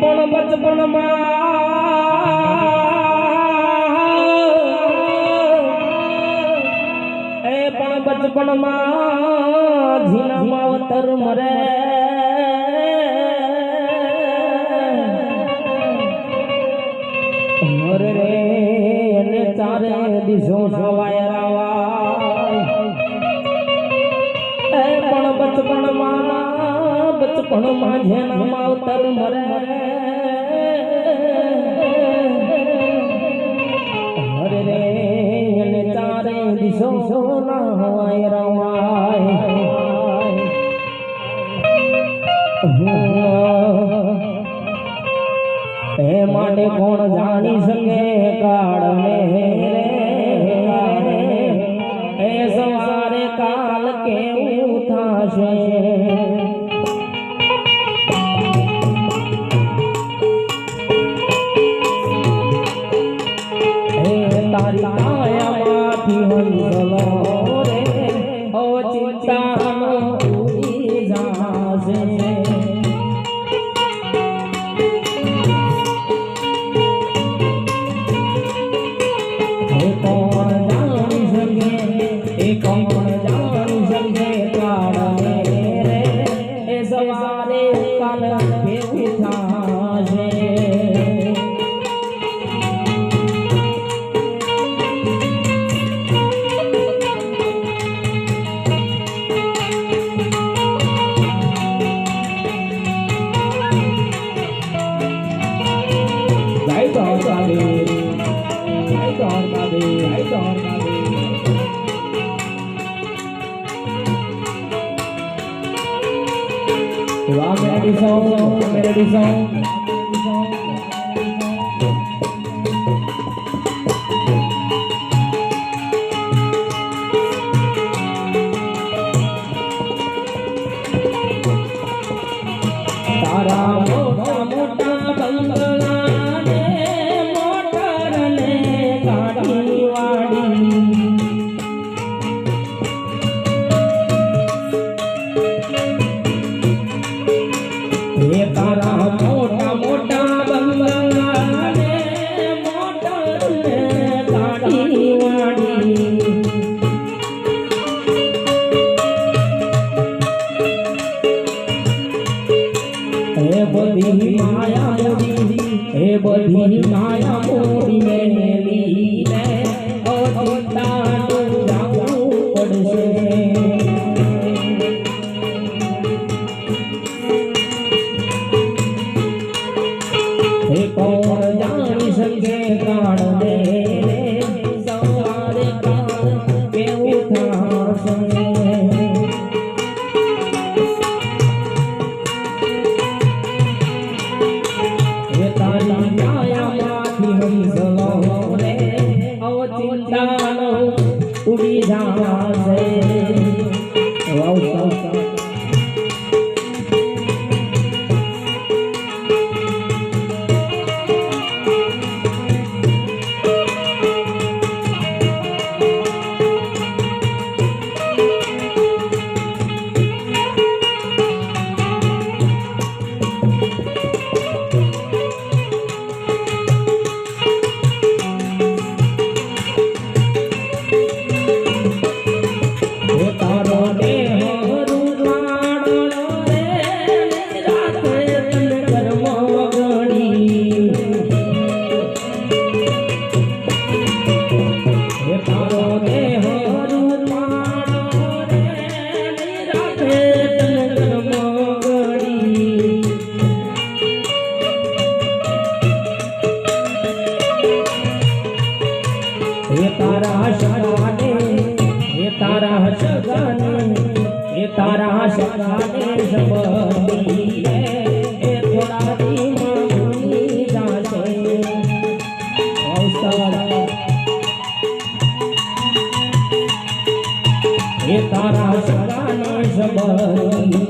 પણ બચપણમાં. એ પણ બચપણમાં ઝીનામાં અવતર મરે. મરે રે અને ચારે દિશો પણ માવતર મરે હરે રે ચારે દિશો સોના હોય રમાય એ માટે કોણ જાણી શકે? કાળ મેં melodies on, melodies on. Tara. હે તારા સગાને હે તારા સગાને હે તારા સગાને સબરી હે થોડા દી માની જાશે અવસર. હે તારા સગાને સબરી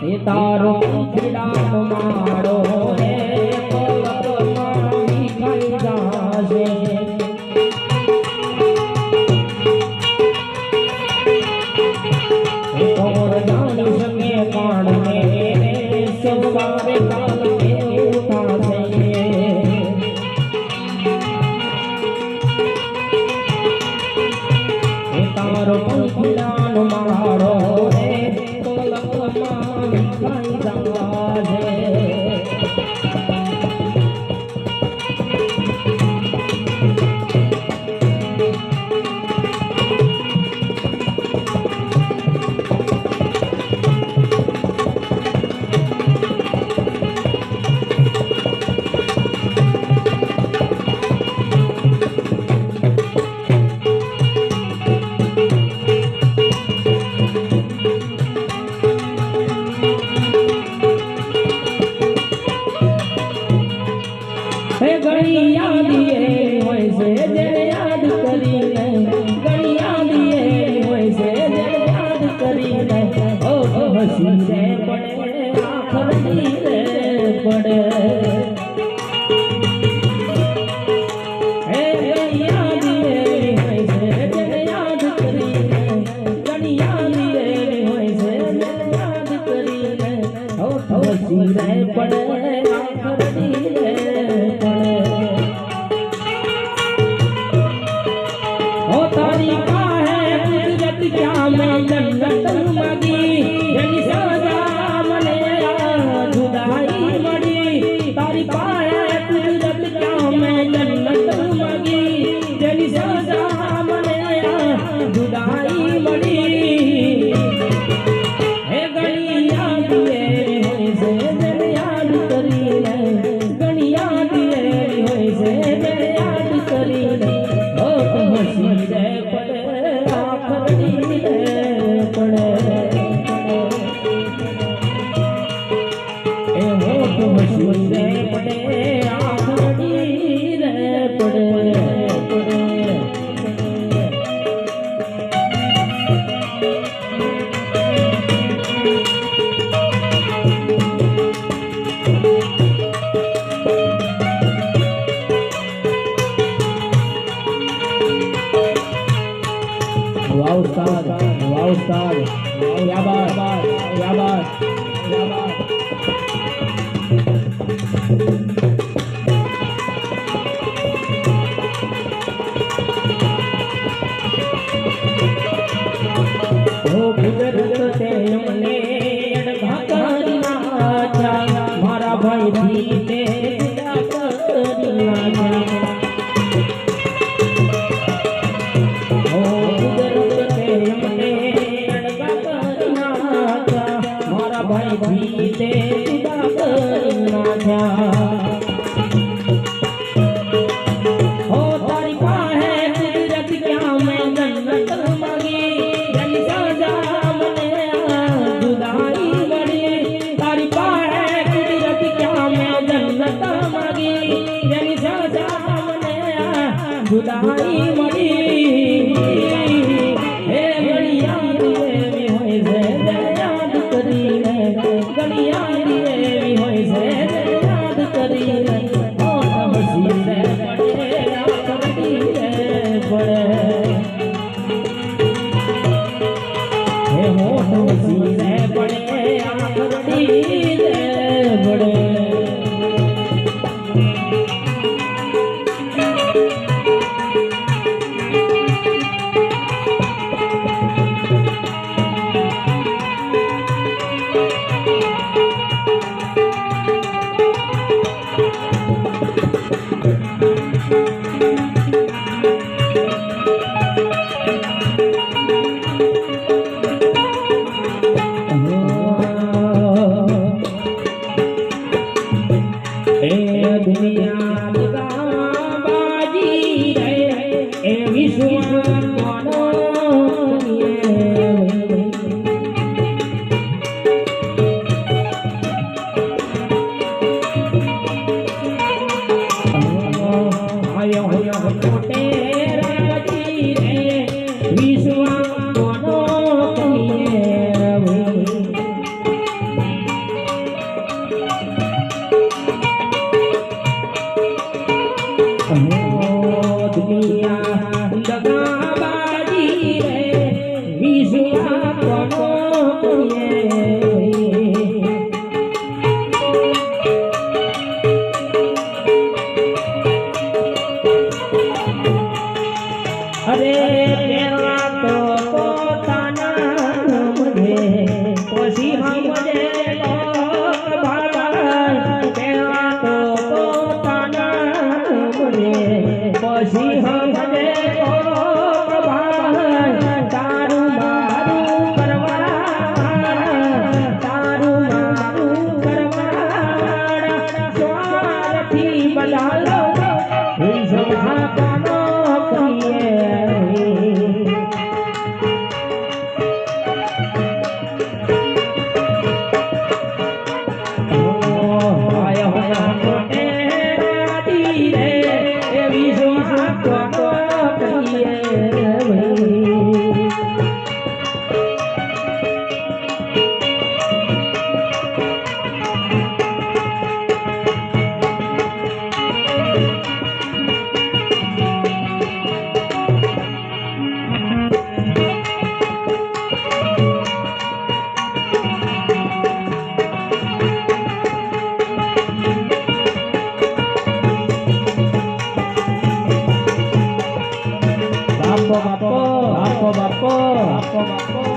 સીતારો સીતા વાહ ઉસ્તાદ વાહ ઉસ્તાદ ક્યા બાત ક્યા બાત ક્યા મારા ભાઈ થી ઉદાહરી મળી હે ગણિયા એવી હોય છે યાદ પડે હે Yeah. Don't બાપો બાપો બાપો બાપો બાપો બાપો